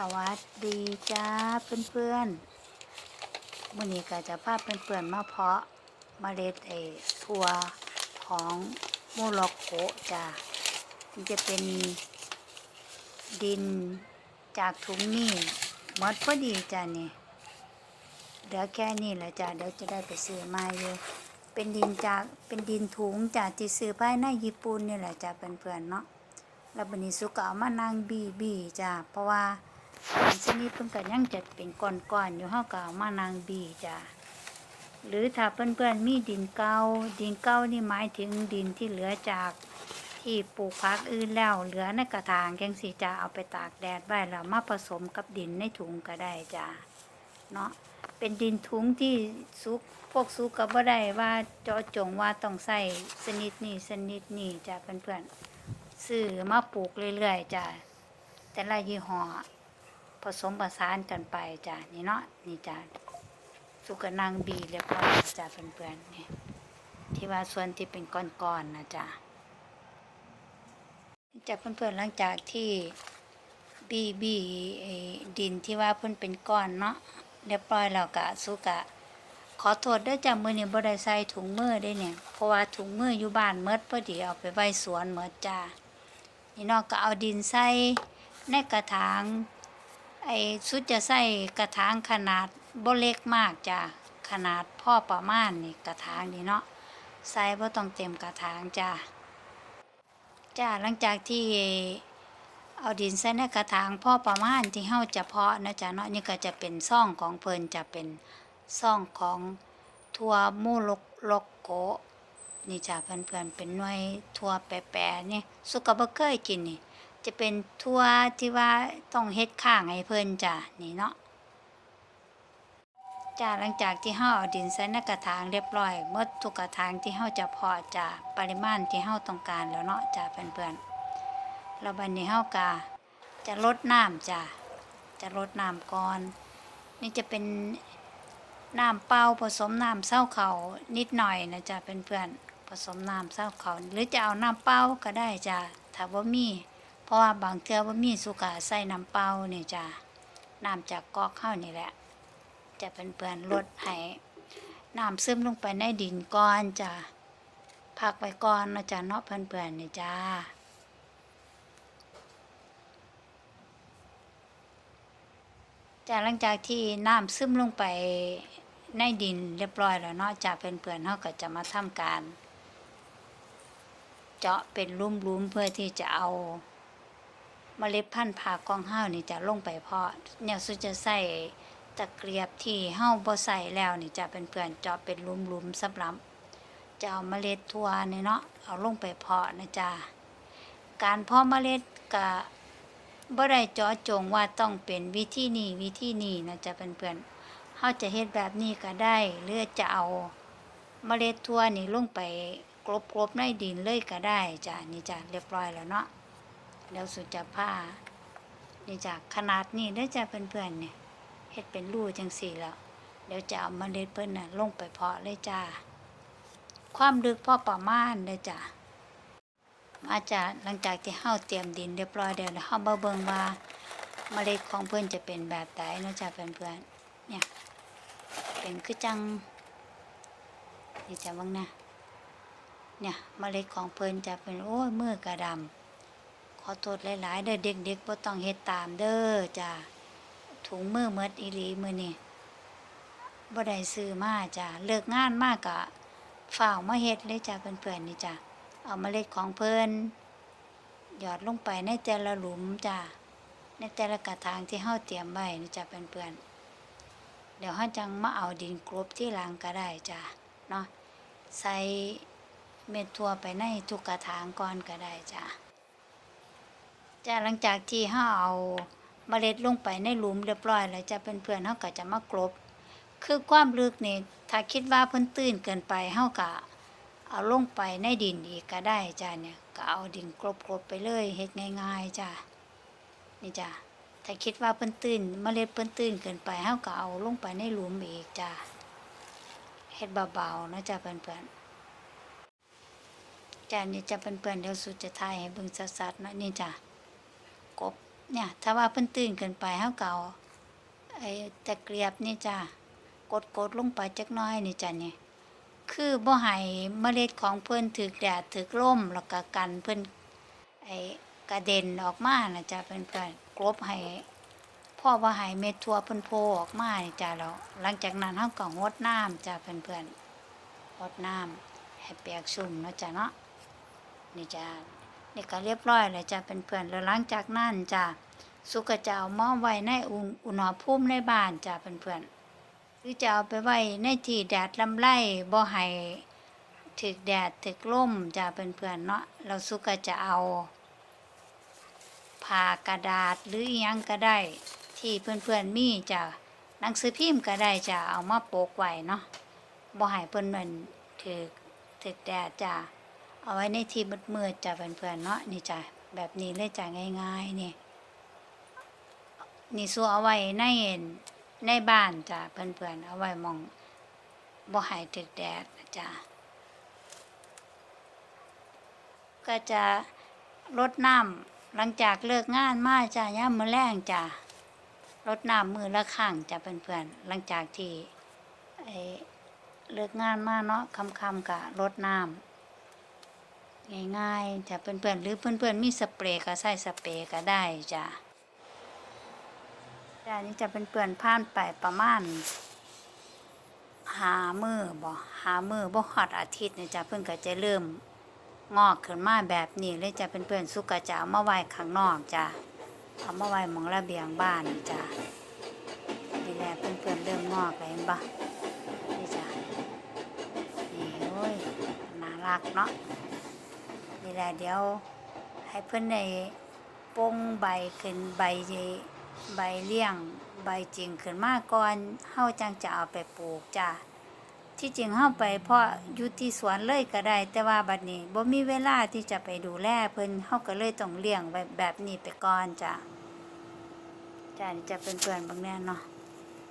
สวัสดีจ้าเพื่อนๆมื่อนี้ก็จะพาเพื่อนๆมาเพาะเมล็ดไอ้ถั่วของโมร็อกโกจ้ามันจะเป็นดินจากถุงนี่หมดพอดีจ้านี่เดี๋ยวแค่นี้แหละจ้าเดี๋ยวจะได้ไปซื้อมาอยู่เป็นดินจากเป็นดินถุงจากที่ซื้อภายในญี่ปุ่นนี่แหละจ้าเพื่อนๆเนาะแล้วบันนี้สุกเอามานั่งบีบีจ้าเพราะว่า ชนิดเพิ่นก็ยังจะเป็นก้อนๆอยู่เฮาก็เอามานั่งบีจ้าหรือถ้าเพื่อนๆมีดินเก่าดินเก่านี่หมายถึงดินที่เหลือจากที่ปลูกพักอื่นแล้วเหลือในกระถางจังสิจ้าเอาไปตากแดดไว้แล้วมาผสมกับดินในถุงก็ได้จ้าเนาะเป็นดินถุงที่สุกพวกสุกก็บ่ได้ว่าเจาะจงว่าต้องใส่ชนิดนี้ชนิดนี้จ้าเพื่อนๆซื้อมาปลูกเรื่อยๆจ้ะแต่ละยี่ห้อ ผสมประสานกันไปจ้ะนี่เนาะนี่จ้ะสุกนังบีเรียบร้อยจ้ะเพื่อนๆนี่ที่ว่าส่วนที่เป็นก้อนๆนะจ้ะจ้ะเพื่อนๆหลังจากที่บีบีดินที่ว่าเพิ่นเป็นก้อนเนาะเรียบร้อยแล้วกะสุกะ ขอโทษด้วยจ้ะมือนี้บ่ได้ใส่ถุงมือได้เนี่ยเพราะว่าถุงมืออยู่บ้านเมดพอดีเอาไปไว้สวนเมดจ้านี่เนอกก็เอาดินใส่ในกระถาง ไอ้สุดจะใส่กระถางขนาดบ่เล็กมากจ้ะขนาดพ่อประมาณนี่กระถางนี่เนาะใส่บ่ต้องเต็มกระถางจ้ะจ้าหลังจากที่เอาดินใส่ในกระถางพ่อประมาณที่เฮาจะเพาะนะจ๊ะเนาะนี่ก็จะเป็นซ่องของเพิ่นจะเป็นซ่องของทัวมูลกลกโกนี่จ้าเพื่อนๆเป็นหน่วยทั่วแปรๆนี่สุกบ่เคยกินนี่ จะเป็นทั่วที่ว่าต้องเฮ็ดข้างให้เพิ่นจ้านี่เนาะจ้าหลังจากที่เฮาเอาดินใส่ในกระถางเรียบร้อยหมดทุกกระถางที่เฮาจะพาะจ้าปริมาณที่เฮาต้องการแล้วเนาะจ้าเพื่อนๆแล้วบัดนี้เฮาก็จะลดน้ำจ้าจะลดน้ำก่อน นี่จะเป็นน้ำเปล่าผสมน้ำเศร้าเขานิดหน่อยนะจ๊ะเพื่อนๆผสมน้ำเศร้าเขาหรือจะเอาน้ำเปล่าก็ได้จ้ะถ้าว่ามี เพราะว่าบางเทื่อว่ามีสุกาใส่น้ำเปล่าเนี่ยจ้ะน้ำจากกอกข้าวนี่แหละ จะเพื่อนๆลดให้น้ำซึมลงไปในดินก่อนจ้ะพักไว้ก่อนนะจ๊ะเนาะเพื่อนๆนี่จ้าจากหลังจากที่น้ำซึมลงไปในดินเรียบร้อยแล้วเนาะจากเป็นเพื่อนๆเขาก็จะมาทำการ เจาะเป็นลุ่มๆเพื่อที่จะเอา เมล็ดพันธุ์ผักกองห้านี่จะลงไปเพาะเนี่ยสุดจะใส่ตะเกียบที่เห้าบ่ใส่แล้วนี่จะเป็นเพื่อนเจาะเป็นลุมๆสำหรับจะเอาเมล็ดทั่วนี่เนาะเอาลงไปเพาะนะจ๊ะการเพาะเมล็ดกับบ่ได้เจาะจงว่าต้องเป็นวิธีนี้วิธีนี้นะจ๊ะเพื่อนๆเฮาจะเฮ็ดแบบนี้ก็ได้หรือจะเอาเมล็ดถั่วนี่ลงไปกลบๆในดินเลยก็ได้จ้ะนี่จ้ะเรียบร้อยแล้วเนาะ แล้วสุดจะผ้านี่จ้ะขนาดนี้เด้จะเพื่อนๆเนี่ยเฮ็ดเป็นรูจังสี่แล้วเดี๋ยวจะเอาเมล็ดเพิ่นน่ะลงไปเพาะเลยจ้า ความลึกพอประมาณเด้อจ้ะมาจากหลังจากที่เฮาเตรียมดินเรียบร้อยแล้วแล้วเฮามาเบิ่งว่าเมล็ดของเพิ่อนจะเป็นแบบใดเนะจ้ะเพื่อนๆเนี่ย เป็นคือจังนี่จ้ะบิ่งนะเนี่ยเมล็ดของเพิ่อนจะเป็นโอ้ยมือกระดำ อโทษหลายๆเด้อเด็กๆบ่ต้องเฮ็ดตามเด้อจ้ะถุงมือหมดอีหลีมือนี้บ่ได้ซื้อมาจ้ะเลิกงานมากกะฝ้าวมาเฮ็ดเลยจ้ะเพื่อนๆนี่จ้ะเอาเมล็ดของเพิ่นหยอดลงไปในแต่ละหลุมจ้ะในแต่ละกระถางที่เฮาเตรียมไว้นี่จ้ะเพื่อนๆเดี๋ยวเฮาจังมาเอาดินกลบที่หลังก็ได้จ้ะเนาะใส่เม็ดทั่วไปในทุกกระถางก่อนก็ได้จ้ะ จ้ะหลังจากที่เฮาเอาเมล็ดลงไปในหลุมเรียบร้อย แล้วจะเป็นเพื่อนเฮาก็จะมากลบคือความลึกนี่ถ้าคิดว่าเพิ่นตื้นเกินไปเฮาก็เอาลงไปในดินอีกก็ได้จ้าเนี่ยก็เอาดินกลบๆไปเลยเฮ็ดง่ายๆจ้านี่จ้าถ้าคิดว่าเพิ่นตื้นเมล็ดเพิ่นตื้นเกินไปเฮาก็เอาลงไปในหลุมอีกจ้าเฮ็ดเบาๆนะจ้าเพื่อนๆจ้านี่จะเพื่อนๆเดี๋ยวสุดจะทายให้เบิ่งชัดๆเนาะนี่จ้า กบเนี่ย ถ้าว่าเพิ่นตื่นเกินไปเฮาก็เอาไอ้ตะเกียบนี่จ้ะกดๆลงไปจักน้อยนี่จ้ะนี่คือบ่ให้เมล็ดของเพิ่นถึกแดดถึกลมแล้วก็กันเพิ่นไอ้กระเด็นออกมาน่ะจ้ะเพิ่นก็กลบให้พ่อว่าให้เม็ดทั่วเพิ่นโผล่ออกมานี่จ้ะแล้วหลังจากนั้นเฮาก็รดน้ำจ้ะเพิ่นๆรดน้ำให้เปียกชุ่มเนาะจ้ะเนาะนี่จ้ะ นี่ก็เรียบร้อยแล้วจ้ะเพิ่อนๆแล้วหลังจากนั้นจ้ะสุกก็จะเอาหมาไว้ในอุณอุณหภูมิในบ้านจ้ะเพิ่อนๆหรือจะเอาไปไว้ในที่แดดลำไรบ่ให้ถึกแดดถึกลมจ้ะเพื่อนๆเนาะเราสุก็จะเอาผ้ากระดาษหรืออยังก็ได้ ที่เพื่อนๆมีจ้ะหนังสือพิมพ์ก็ได้จะเอามาโปกไว้เนาะบ่ให้เพิ่อนมันถึกถึกแดดจ้ะ เอาไว้ในที่มืดๆจ้ะเพื่อนๆเนาะนี่จ้ะแบบนี้เลยจ้ะง่ายๆนี่นี่สู้เอาไว้ในในบ้านจ้ะเพื่อนๆเอาไว้มองบ่ให้ถึกแดดนะจ้ะก็จะรดน้ำหลังจากเลิกงานมาจ้ะย่ามมือแรงจ้ะรดน้ำมือละครั้งจ้ะเพื่อนๆหลังจากที่เลิกงานมาเนาะคำๆกะรดน้ำ ง่ายๆจ้ะเพื่อนๆหรือเพื่อนๆมีสเปรย์ก็ใส่สเปรย์ก็ได้จ้ะจ้านี่จะเป็นเปื่อนๆผ่านไปประมาณหามือบ่หามือบ่ฮอดอาทิตย์เนี่ยจ้ะเพิ่อนก็จะเริ่มงอกขึ้นมาแบบนี้เลยจะเป็นเปื่อนๆสุกก็จะเอามาไว้ข้างนอกจ้ะเอามาไว้หมองระเบียงบ้านจ้ะนี่แหละเพื่อนๆเริ่มงอกแล้วเห็นปะนี่จ้ะนี่โอ้ยน่ารักเนาะ นี่แหละเดี๋ยวให้เพิ่อนได้ปงใบขึ้นใบใหญ่ใบเลี้ยง ใบจริงขึ้นมาก่อนเฮาจังจะเอาไปปลูกจ้าที่จริงเฮาไปเพราะอยู่ที่สวนเลยก็ได้ แต่ว่าบัดนี้บ่มีเวลาที่จะไปดูแลเพิ่นเฮาก็เลยต้องเลี้ยงไว้แบบนี้ไปก่อนจ้าจ้านี่จะเป็นเพื่อนบางแน่เนาะ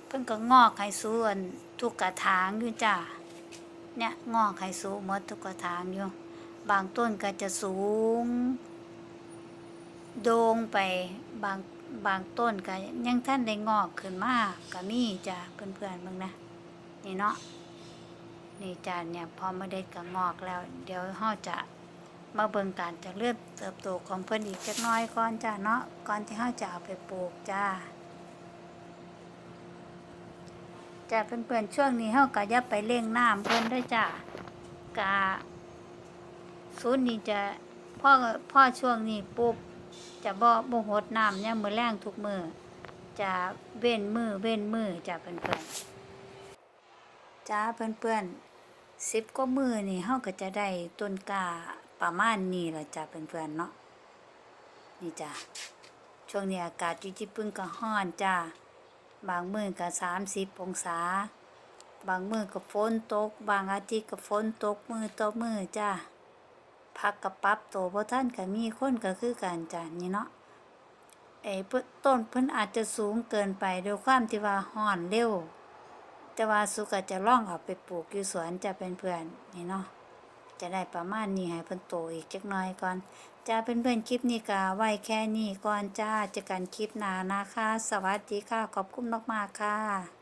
เพิ่นก็งอกให้สูนทุกกระถางอยู่จ้าเนี่ยงอกให้สูหมดทุกกระถางอยู่ บางต้นก็จะสูง โดงไปบางบางต้นก็ยังท่านได้งอกขึ้นมากก็มีจ้ะเพื่อนๆมึงนะนี่เนาะนี่จ้ะเนี่ยพอมาได้ก็งอกแล้ว เดี๋ยวเฮาจะมาเบิ่งการจะเริ่มเติบโตของเพิ่นอีกจักน้อยก่อนจ้ะเนาะก่อนที่เฮาจะเอาไปปลูกจ้าจ้ะเพื่อนๆช่วงนี้เฮาก็อย่าไปเร่งน้ำเพิ่นด้วยจ้ะกะ ศูนย์นี้จะพ่อพ่อช่วงนี้ปุ๊บจะบ่บ่หดน้ำเนี่ยมือแรงทุกมือจะเว้นมือเว้นมือจ้ะเพื่อนๆจ้าเพื่อนๆสิบกว่ามือนี่เฮาก็จะได้ต้นกาประมาณนี้ละจ้ะเพื่อนๆเนาะนี่จ้ะช่วงนี้อากาศอยู่ญี่ปุ่นก็ร้อนจ้าบางมือก็30องศา บางมือก็ฝนตก บางอาทิตย์ก็ฝนตกมือต่อมือจ้า พักกับปรับโตวบ่ท่านก็มีคนก็คือกันจ้ะนี่เนาะไอ้ต้นเพิ่นอาจจะสูงเกินไปด้วยความที่ว่าฮ้อนเร็วแต่ว่าสุกจะลองเอาไปปลูกอยู่สวนจะเป็นเพื่อนนี่เนาะจะได้ประมาณนี้ให้เพิ่นโตอีกจักหน่อยก่อนจ้าเพื่อนคลิปนี้ก็ไว้แค่นี้ก่อนจ้าเจอกันคลิปหน้านะคะ สวัสดีค่ะขอบคุณมากๆค่ะ